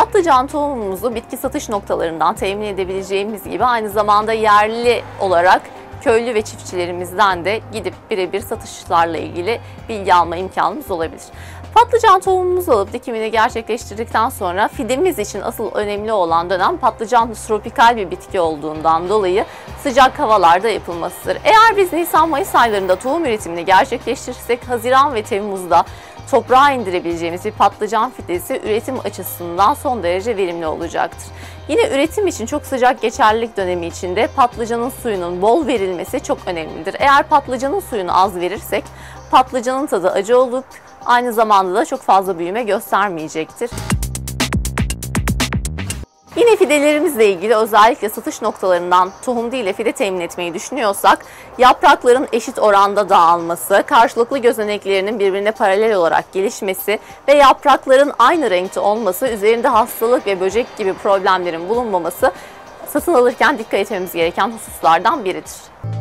Patlıcan tohumumuzu bitki satış noktalarından temin edebileceğimiz gibi aynı zamanda yerli olarak köylü ve çiftçilerimizden de gidip birebir satışlarla ilgili bilgi alma imkanımız olabilir. Patlıcan tohumumuzu alıp dikimini gerçekleştirdikten sonra fidemiz için asıl önemli olan dönem patlıcan tropikal bir bitki olduğundan dolayı sıcak havalarda yapılmasıdır. Eğer biz Nisan-Mayıs aylarında tohum üretimini gerçekleştirirsek Haziran ve Temmuz'da toprağa indirebileceğimiz bir patlıcan fidesi üretim açısından son derece verimli olacaktır. Yine üretim için çok sıcak geçerlilik dönemi içinde patlıcanın suyunun bol verilmesi çok önemlidir. Eğer patlıcanın suyunu az verirsek patlıcanın tadı acı olup aynı zamanda da çok fazla büyüme göstermeyecektir. Yine fidelerimizle ilgili özellikle satış noktalarından tohum değil de fide temin etmeyi düşünüyorsak yaprakların eşit oranda dağılması, karşılıklı gözeneklerinin birbirine paralel olarak gelişmesi ve yaprakların aynı renkte olması, üzerinde hastalık ve böcek gibi problemlerin bulunmaması satın alırken dikkat etmemiz gereken hususlardan biridir.